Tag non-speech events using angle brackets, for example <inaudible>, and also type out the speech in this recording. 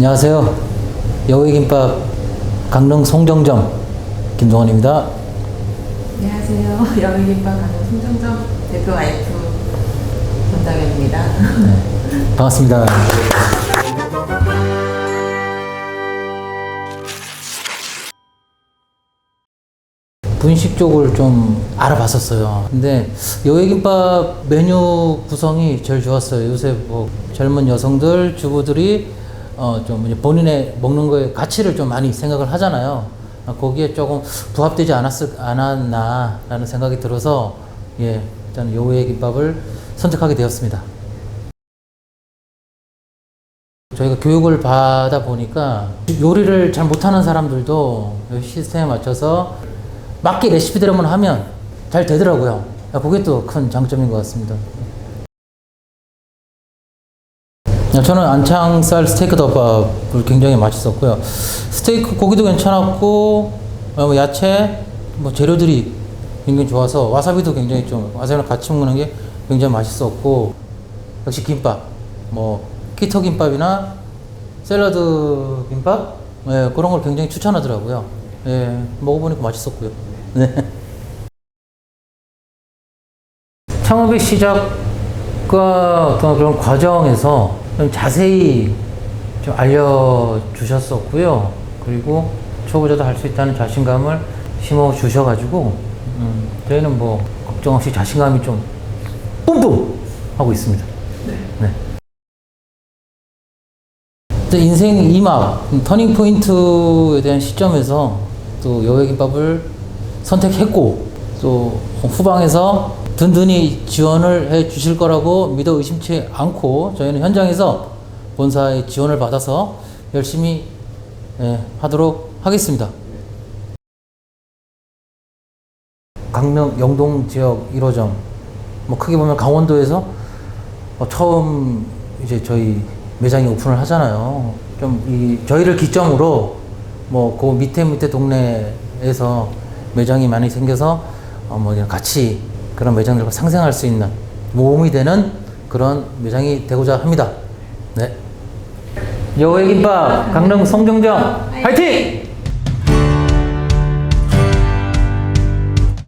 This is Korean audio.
안녕하세요. 여우의김밥 강릉 송정점 김동원입니다. 안녕하세요. <laughs> 여의김밥 가는 송정점 대표 와이프 권다경입니다. 네, <laughs> 반갑습니다. 분식 쪽을 좀 알아봤었어요. 근데 여의김밥 메뉴 구성이 제일 좋았어요. 요새 뭐 젊은 여성들, 주부들이 어 좀 본인의 먹는 거에 가치를 좀 많이 생각을 하잖아요. 아, 거기에 조금 부합되지 않았을 않았나라는 생각이 들어서 예, 저는 여의김밥을 선택하게 되었습니다. 저희가 교육을 받아 보니까 요리를 잘 못하는 사람들도 이 시스템에 맞춰서 맞게 레시피대로만 하면 잘 되더라고요. 그게 또 큰 장점인 것 같습니다. 저는 안창살 스테이크 덮밥을 굉장히 맛있었고요. 스테이크 고기도 괜찮았고 어, 뭐 야채 뭐 재료들이 굉장히 좋아서 와사비도 굉장히 좀 와사비랑 같이 먹는 게 굉장히 맛있었고 역시 김밥 뭐 키토 김밥이나 샐러드 김밥 예, 그런 걸 굉장히 추천하더라고요. 예, 먹어보니까 맛있었고요. 네. 창업의 시작과 어떤 그런 과정에서 좀 자세히 좀 알려주셨었고요. 그리고 초보자도 할 수 있다는 자신감을 심어 주셔가지고 음, 저희는 뭐 걱정 없이 자신감이 좀 뿜뿜 하고 있습니다. 네. 또 인생 이막 터닝 포인트에 대한 시점에서 또 여외김밥을 선택했고 또 후방에서 든든히 지원을 해 주실 거라고 믿어 의심치 않고 저희는 현장에서 본사의 지원을 받아서 열심히 예, 하도록 하겠습니다. 강릉 영동 지역 1호점 뭐 크게 보면 강원도에서 어, 처음 이제 저희 매장이 오픈을 하잖아요. 좀 이 저희를 기점으로 뭐 그 밑에 밑에 동네에서 매장이 많이 생겨서 어뭐 같이 그런 매장들과 상생할 수 있는 모험이 되는 그런 매장이 되고자 합니다. 네. 여우의 김밥 강릉 송정점 화이팅!